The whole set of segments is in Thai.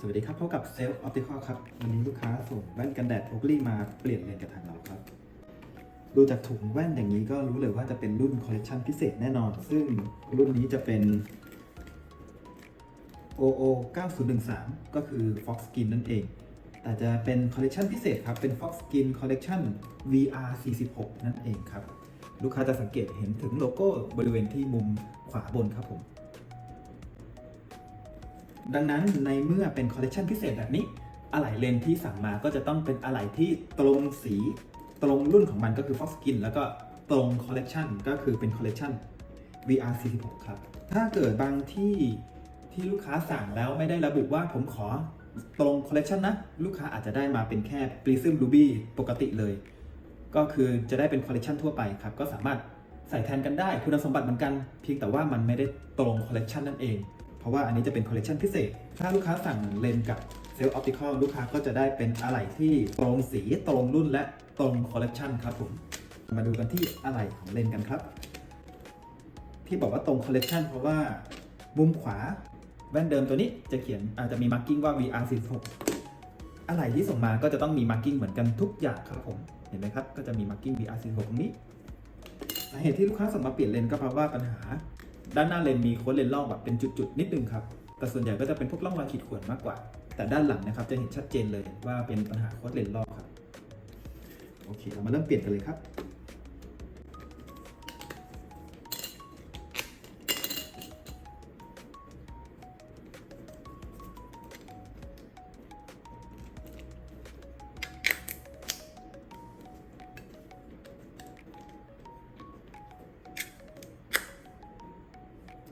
สวัสดีครับพบกับเซลล์ออปติคอครับ วันนี้ลูกค้าส่งแว่นกันแดดโอ l ลี่มาเปลี่ยนเลนกับทางเราครับ ดูจากถุงแว่นอย่างนี้ก็รู้เลยว่าจะเป็นรุ่นคอลเล t ชันพิเศษแน่นอน ซึ่งรุ่นนี้จะเป็น OO 9013 ก็คือ Fox Skin นั่นเอง แต่จะเป็นคอลเล t ชันพิเศษครับ เป็น Fox Skin Collection VR 46 นั่นเองครับ ลูกค้าจะสังเกตเห็นถึงโลโก้บริเวณที่มุมขวาบนครับผม ดังนั้นในเมื่อเป็นคอลเล t ชันพิเศษแบบนี้ อะไหล่เลนที่สั่งมาก็จะต้องเป็นอะไหล่ที่ตรงสีตรงรุ่นของมันก็คือ Fox Skin แล้วก็ตรงคอลเล t ชันก็คือเป็นคอลเล t ชัน VR 46ครับ ถ้าเกิดบางที่ที่ลูกค้าสั่งแล้วไม่ได้ระบุว่าผมขอตรงคอลเล t ชันนะ ลูกค้าอาจจะได้มาเป็นแค่ Prism Ruby ปกติเลย ก็คือจะได้เป็นคอลเล t ชันทั่วไปครับ ก็สามารถใส่แทนกันได้คุณสมบัติเหมือนกัน เพียงแต่ว่ามันไม่ได้ตรงคอลเล t ชันนั่นเอง เพราะว่าอันนี้จะเป็นคอลเล t ชันพิเศษ ถ้าลูกค้าสั่งเลนกับเซลล์ออปติคอลลูกค้าก็จะได้เป็นอะไหล่ที่ตรงสีตรงรุ่นและตรงคอลเล t ชันครับผมมาดูกันที่อะไหล่ของเลนกันครับ ที่บอกว่าตรงคอลเล t ชันเพราะว่ามุมขวาแว่นเดิมตัวนี้จะเขียนอาจจะมีมาร์กิ้งว่า VR 46อะไหล่ที่ส่งมาก็จะต้องมีมาร์กิ้งเหมือนกันทุกอย่างครับผม เห็นไหมครับ ก็จะมีมาร์กิ้ง VR 46ตรงนี้สาเหตุที่ลูกค้าส่งมาเปลี่ยนเลนก็เพราะว่าปัญหา ด้านหน้าเลนมีโค้ดเลนลอกแบบเป็นจุดๆนิดนึงครับ แต่ส่วนใหญ่ก็จะเป็นพวกล่องรอยขีดข่วนมากกว่า แต่ด้านหลังนะครับจะเห็นชัดเจนเลยว่าเป็นปัญหาโค้ดเลนลอกครับ โอเค เรามาเริ่มเปลี่ยนกันเลยครับ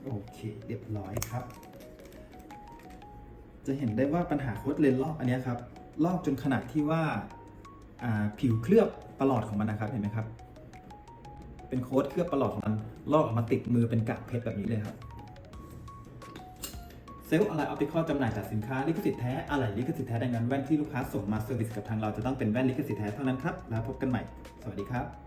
โอเค เรียบร้อยครับ จะเห็นได้ว่าปัญหาโค้ดเลนลอกอันนี้ครับ ลอกจนขนาดที่ว่าอ่าผิวเคลือบประหลอดของมันนะครับ เห็นไหมครับ เป็นโค้ดเคลือบประหลอดของมัน ลอกออกมาติดมือเป็นกากเพชรแบบนี้เลยครับเซลล์อะไรออปติคอลจำหน่ายจากสินค้าลิขสิทธิ์แท้อะไรลิขสิทธิ์แท้ดังนั้นแว่นที่ลูกค้าส่งมาเซอร์วิสกับทางเราจะต้องเป็นแว่นลิขสิทธิ์แท้เท่านั้นครับ แล้วพบกันใหม่ สวัสดีครับ